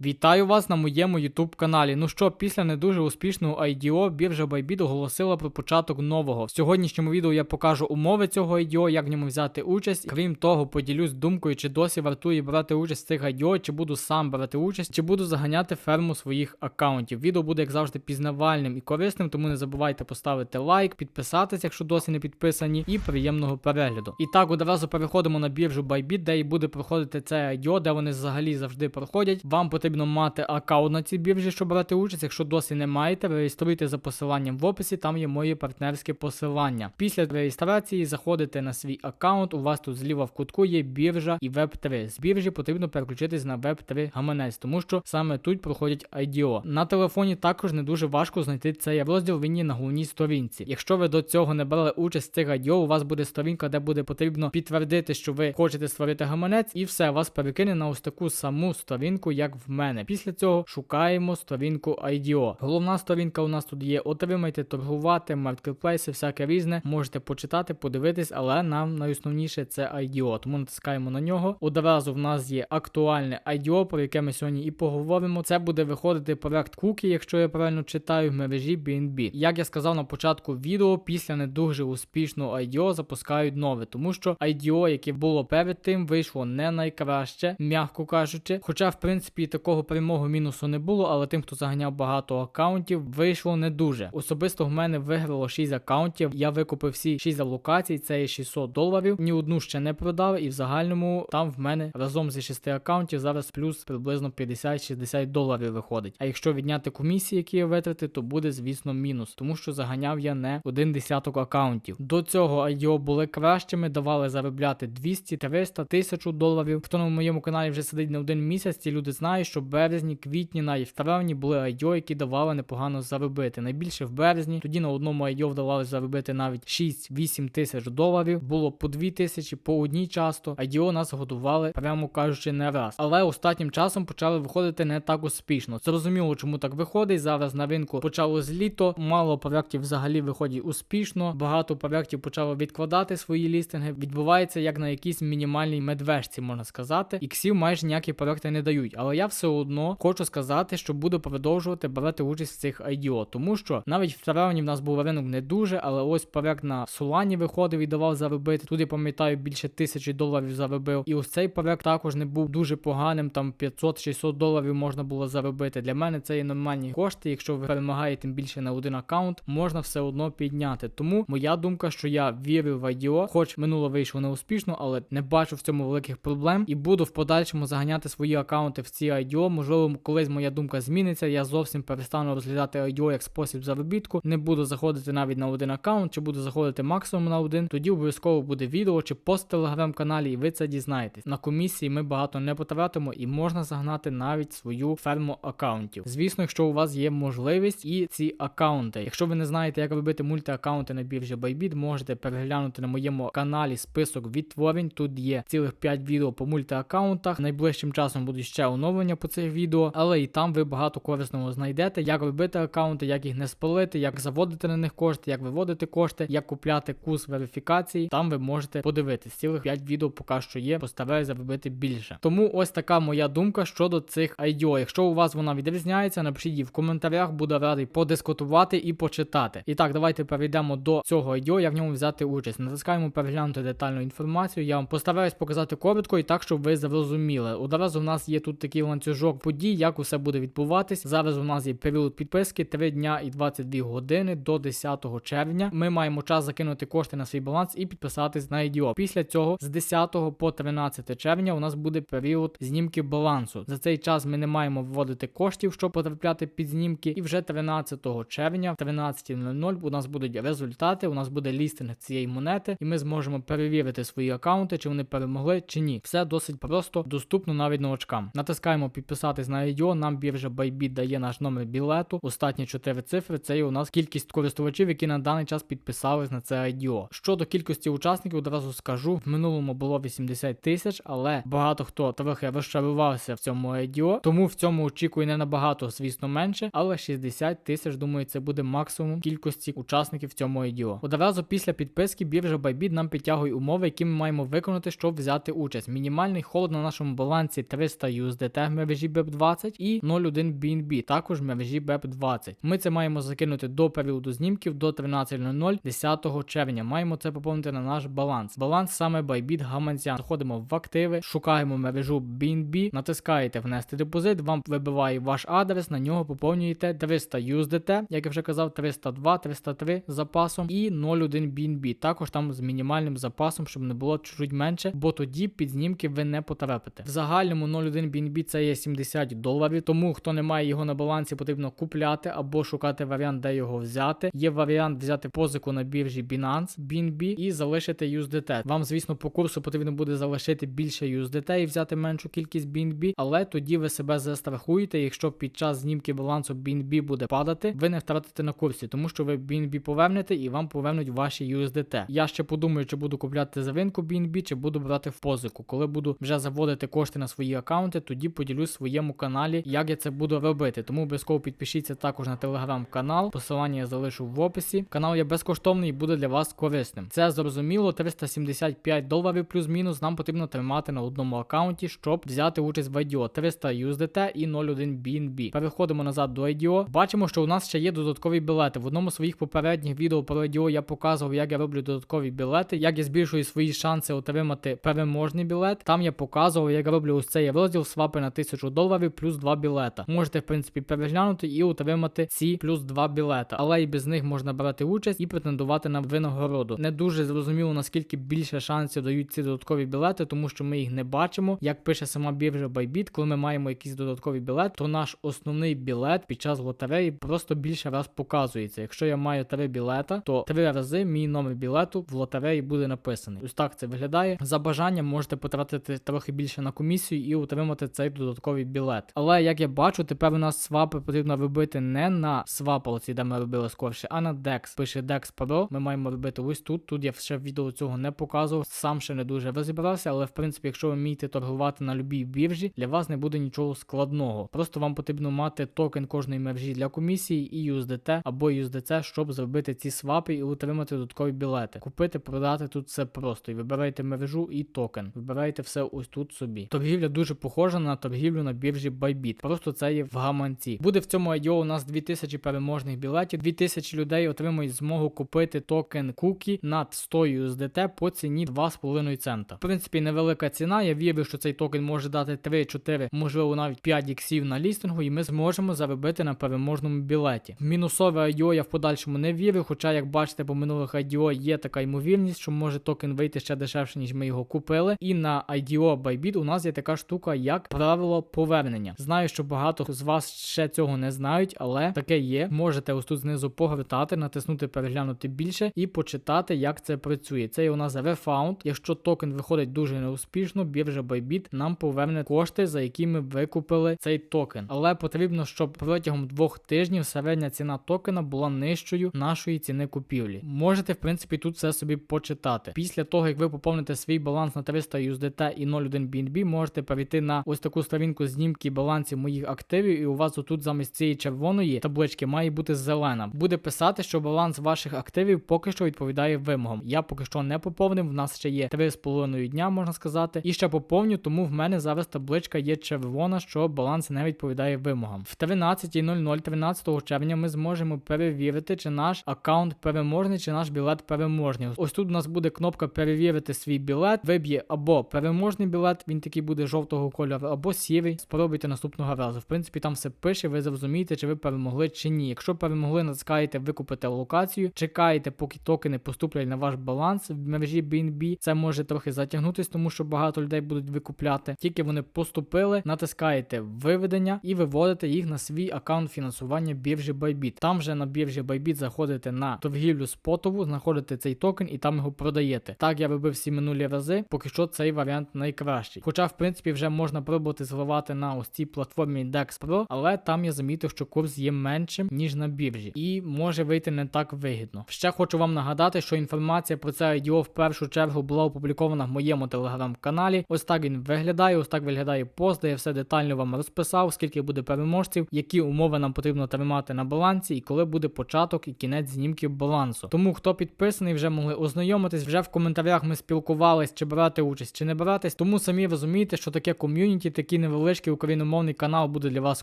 Вітаю вас на моєму YouTube каналі. Ну що, після не дуже успішного IDO біржа Bybit оголосила про початок нового. В сьогоднішньому відео я покажу умови цього IDO, як в ньому взяти участь. Крім того, поділюсь думкою, чи досі вартує брати участь в цих IDO, чи буду сам брати участь, чи буду заганяти ферму своїх аккаунтів. Відео буде, як завжди, пізнавальним і корисним, тому не забувайте поставити лайк, підписатися, якщо досі не підписані, і приємного перегляду. І так, одразу переходимо на біржу Bybit, де і буде проходити це IDO, де вони взагалі завжди проходять. Вам потрібно мати аккаунт на цій біржі, щоб брати участь. Якщо досі не маєте, реєструйте за посиланням в описі, там є моє партнерське посилання. Після реєстрації заходите на свій аккаунт. У вас тут зліва в кутку є біржа і веб 3 З біржі потрібно переключитись на веб 3 гаманець, тому що саме тут проходять IDO. На телефоні також не дуже важко знайти цей розділ. Він є на головній сторінці. Якщо ви до цього не брали участь в цих IDO, у вас буде сторінка, де буде потрібно підтвердити, що ви хочете створити гаманець, і все вас перекине на ось таку саму сторінку, як в мене. Після цього шукаємо сторінку IDO. Головна сторінка у нас тут є: отримайте, торгувати, маркетплейси, всяке різне. Можете почитати, подивитись, але нам найосновніше це IDO. Тому натискаємо на нього. Одразу в нас є актуальне IDO, про яке ми сьогодні і поговоримо. Це буде виходити проект Cookie, якщо я правильно читаю, в мережі BNB. Як я сказав на початку відео, після не дуже успішного IDO запускають нове, тому що IDO, яке було перед тим, вийшло не найкраще, м'яко кажучи. Хоча, в принципі, такого прямого мінусу не було, але тим, хто заганяв багато аккаунтів, вийшло не дуже. Особисто в мене виграло 6 аккаунтів. Я викупив всі 6 алокацій, це є 600 доларів. Ні одну ще не продав, і в загальному там в мене разом зі 6 аккаунтів зараз плюс приблизно 50-60 доларів виходить. А якщо відняти комісії, які я витратив, то буде, звісно, мінус, тому що заганяв я не один десяток аккаунтів. До цього IDO були кращими, давали заробляти 200, 300, 1000 доларів. Хто на моєму каналі вже сидить не один місяць, ці люди знають, що в березні, квітні, навіть в травні були IDO, які давали непогано заробити. Найбільше в березні, тоді на одному IDO вдавалося заробити навіть 6-8 тисяч доларів. Було по 2 тисячі, по одній часто. IDO нас годували, прямо кажучи, не раз. Але останнім часом почали виходити не так успішно. Зрозуміло, чому так виходить. Зараз на ринку почалось літо, мало проєктів взагалі виходять успішно. Багато проєктів почало відкладати свої лістинги. Відбувається як на якійсь мінімальній медвежці, можна сказати. Іксів майже ніякі проєкти не дають. Але я все одно хочу сказати, що буду продовжувати брати участь в цих IDO, тому що навіть в травні в нас був ринок не дуже, але ось проект на Солані виходив і давав заробити. Тут я пам'ятаю більше тисячі доларів заробив. І ось цей проект також не був дуже поганим. Там 500-600 доларів можна було заробити. Для мене це є нормальні кошти. Якщо ви перемагаєте більше на один аккаунт, можна все одно підняти. Тому моя думка, що я вірю в IDO, хоч минуло вийшло не успішно, але не бачу в цьому великих проблем і буду в подальшому заганяти свої аккаунти в ці IDO. Можливо, колись моя думка зміниться. Я зовсім перестану розглядати IDO як спосіб заробітку. Не буду заходити навіть на один аккаунт, чи буду заходити максимум на один. Тоді обов'язково буде відео чи пост в телеграм-каналі, і ви це дізнаєтесь. На комісії ми багато не потратимо і можна загнати навіть свою ферму аккаунтів. Звісно, якщо у вас є можливість і ці аккаунти. Якщо ви не знаєте, як робити мультиаккаунти на біржі Bybit, можете переглянути на моєму каналі список відтворень. Тут є цілих 5 відео по мультиаккаунтах. Найближчим часом будуть ще оновлення по цих відео, але і там ви багато корисного знайдете, як робити аккаунти, як їх не спалити, як заводити на них кошти, як виводити кошти, як купляти курс верифікації. Там ви можете подивитись. Цілих 5 відео поки що є. Постараюся заробити більше. Тому ось така моя думка щодо цих IDO. Якщо у вас вона відрізняється, напишіть її в коментарях, буду радий подискутувати і почитати. І так, давайте перейдемо до цього IDO, як в ньому взяти участь. Натискаємо переглянути детальну інформацію. Я вам постараюсь показати коротко і так, щоб ви зрозуміли. Одразу в нас є тут такий ланцюжок подій, як усе буде відбуватись. Зараз у нас є період підписки 3 дня і 22 години до 10 червня. Ми маємо час закинути кошти на свій баланс і підписатись на IDO. Після цього з 10 по 13 червня у нас буде період знімки балансу. За цей час ми не маємо вводити коштів, щоб потрапляти під знімки. І вже 13 червня, в 13.00 у нас будуть результати. У нас буде лістинг цієї монети, і ми зможемо перевірити свої аккаунти, чи вони перемогли, чи ні. Все досить просто, доступно навіть новачкам. Натискаємо підписатись на IDO, Нам біржа Bybit дає наш номер білету. Останні 4 цифри це є у нас кількість користувачів, які на даний час підписались на це IDO. Щодо кількості учасників, одразу скажу, в минулому було 80 тисяч, але багато хто трохи розчарувався в цьому IDO, тому в цьому очікую не набагато, звісно, менше, але 60 тисяч, думаю, це буде максимум кількості учасників в цьому IDO. Одразу після підписки біржа Bybit нам підтягує умови, які ми маємо виконати, щоб взяти участь. Мінімальний холод на нашому балансі 300 USDT ми мережі BEP20 і 0.1 BNB, також мережі BEP20. Ми це маємо закинути до періоду знімків до 13.00 10 червня. Маємо це поповнити на наш баланс. Баланс саме Bybit гаманця. Заходимо в активи, шукаємо мережу BNB, натискаєте внести депозит, вам вибиває ваш адрес, на нього поповнюєте 300 USDT, як я вже казав, 302, 303 з запасом і 0.1 BNB. Також там з мінімальним запасом, щоб не було чуть менше, бо тоді під знімки ви не потрапите. В загальному 0.1 BNB це є 70 доларів. Тому хто не має його на балансі, потрібно купляти або шукати варіант, де його взяти. Є варіант взяти позику на біржі Binance, BNB і залишити USDT. Вам, звісно, по курсу потрібно буде залишити більше USDT і взяти меншу кількість BNB, але тоді ви себе застрахуєте. Якщо під час знімки балансу BNB буде падати, ви не втратите на курсі, тому що ви BNB повернете і вам повернуть ваші USDT. Я ще подумаю, чи буду купляти за ринку BNB, чи буду брати в позику. Коли буду вже заводити кошти на свої аккаунти, тоді поділюсь своєму каналі, як я це буду робити. Тому обов'язково підпишіться також на телеграм-канал. Посилання я залишу в описі. Канал є безкоштовний і буде для вас корисним. Це зрозуміло, 375 доларів плюс-мінус нам потрібно тримати на одному аккаунті, щоб взяти участь в IDO. 300 USDT і 0.1 BNB. Переходимо назад до IDO. Бачимо, що у нас ще є додаткові білети. В одному з своїх попередніх відео про IDO я показував, як я роблю додаткові білети, як я збільшую свої шанси отримати переможний білет. Там я показував, як я роблю ось цей розділ свапи на 1000 доларів плюс 2 білета. Можете, в принципі, переглянути і отримати ці плюс 2 білета. Але і без них можна брати участь і претендувати на винагороду. Не дуже зрозуміло, наскільки більше шансів дають ці додаткові білети, тому що ми їх не бачимо. Як пише сама біржа Bybit, коли ми маємо якийсь додатковий білет, то наш основний білет під час лотереї просто більше раз показується. Якщо я маю три білета, то три рази мій номер білету в лотереї буде написаний. Ось так це виглядає. За бажанням можете потратити трохи більше на комісію і отримати цей додатковий білет. Але як я бачу, тепер у нас свапи потрібно робити не на свапалці, де ми робили скорше, а на DEX. Пише DEX Pro. Ми маємо робити ось тут. Тут я ще відео цього не показував. Сам ще не дуже розібрався, але в принципі, якщо ви вмієте торгувати на любій біржі, для вас не буде нічого складного. Просто вам потрібно мати токен кожної мережі для комісії і USDT або USDC, щоб зробити ці свапи і отримати додаткові білети. Купити, продати тут все просто. І вибирайте мережу і токен. Вибирайте все ось тут собі. Торгівля дуже похожа на торгівлю на біржі Bybit. Просто це є в гаманці. Буде в цьому IDO у нас 2000 переможних білетів. 2000 людей отримують змогу купити токен кукі над 100 USDT по ціні 2,5 цента. В принципі, невелика ціна. Я вірю, що цей токен може дати 3-4, можливо, навіть 5 іксів на лістингу, і ми зможемо заробити на переможному білеті. Мінусове IDO я в подальшому не вірю, хоча, як бачите, по минулих IDO є така ймовірність, що може токен вийти ще дешевше, ніж ми його купили. І на IDO Bybit у нас є така штука, як правило повернення. Знаю, що багато з вас ще цього не знають, але таке є. Можете ось тут знизу погортати, натиснути переглянути більше і почитати, як це працює. Це є у нас Refound. Якщо токен виходить дуже неуспішно, біржа Bybit нам поверне кошти, за які ми викупили цей токен. Але потрібно, щоб протягом двох тижнів середня ціна токена була нижчою нашої ціни купівлі. Можете, в принципі, тут все собі почитати. Після того, як ви поповните свій баланс на 300 USDT і 0.1 BNB, можете перейти на ось таку сторінку знімки балансів моїх активів, і у вас отут замість цієї червоної таблички має бути зелена. Буде писати, що баланс ваших активів поки що відповідає вимогам. Я поки що не поповнив. В нас ще є 3,5 дня, можна сказати. І ще поповню, тому в мене зараз табличка є червона, що баланс не відповідає вимогам. В 13.00 13 червня ми зможемо перевірити, чи наш аккаунт переможний, чи наш білет переможний. Ось тут у нас буде кнопка перевірити свій білет. Виб'є або переможний білет, він такий буде жовтого кольору, або сірий. Спробуйте наступного разу. В принципі, там все пише, ви зрозумієте, чи ви перемогли чи ні. Якщо перемогли, натискаєте викупити локацію, чекаєте, поки токени поступлять на ваш баланс в мережі BNB. Це може трохи затягнутись, тому що багато людей будуть викупляти. Тільки вони поступили, натискаєте виведення і виводите їх на свій аккаунт фінансування біржі Bybit. Там же на біржі Bybit заходите на торгівлю спотову, знаходите цей токен і там його продаєте. Так я робив всі минулі рази, поки що цей варіант найкращий. Хоча, в принципі, вже можна пробувати зливати на ось цій платформі DEX Pro, але там я замітив, що курс є меншим, ніж на біржі, і може вийти не так вигідно. Ще хочу вам нагадати, що інформація про це IDO в першу чергу була опублікована в моєму телеграм-каналі. Ось так він виглядає, ось так виглядає пост, де я все детально вам розписав, скільки буде переможців, які умови нам потрібно тримати на балансі, і коли буде початок і кінець знімків балансу. Тому хто підписаний, вже могли ознайомитись. Вже в коментарях ми спілкувались, чи брати участь, чи не братись. Тому самі розумієте, що таке ком'юніті, такі невеликі невеличкий україномовний канал буде для вас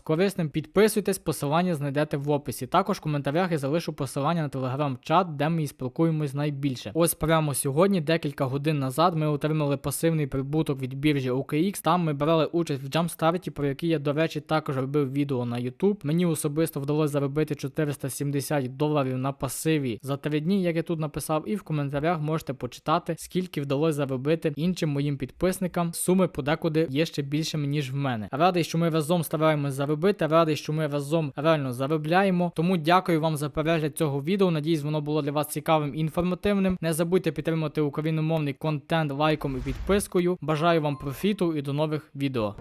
корисним, підписуйтесь, посилання знайдете в описі. Також в коментарях я залишу посилання на телеграм-чат, де ми і спілкуємось найбільше. Ось прямо сьогодні, декілька годин назад, ми отримали пасивний прибуток від біржі OKX. Там ми брали участь в джамстарті, про який я, до речі, також робив відео на YouTube. Мені особисто вдалося заробити 470 доларів на пасиві за три дні, як я тут написав, і в коментарях можете почитати, скільки вдалося заробити іншим моїм підписникам. Суми подекуди є ще більшими, ніж в мене. Радий, що ми разом стараємось заробити. Радий, що ми разом реально заробляємо. Тому дякую вам за перегляд цього відео. Надіюсь, воно було для вас цікавим і інформативним. Не забудьте підтримати україномовний контент лайком і підпискою. Бажаю вам профіту і до нових відео.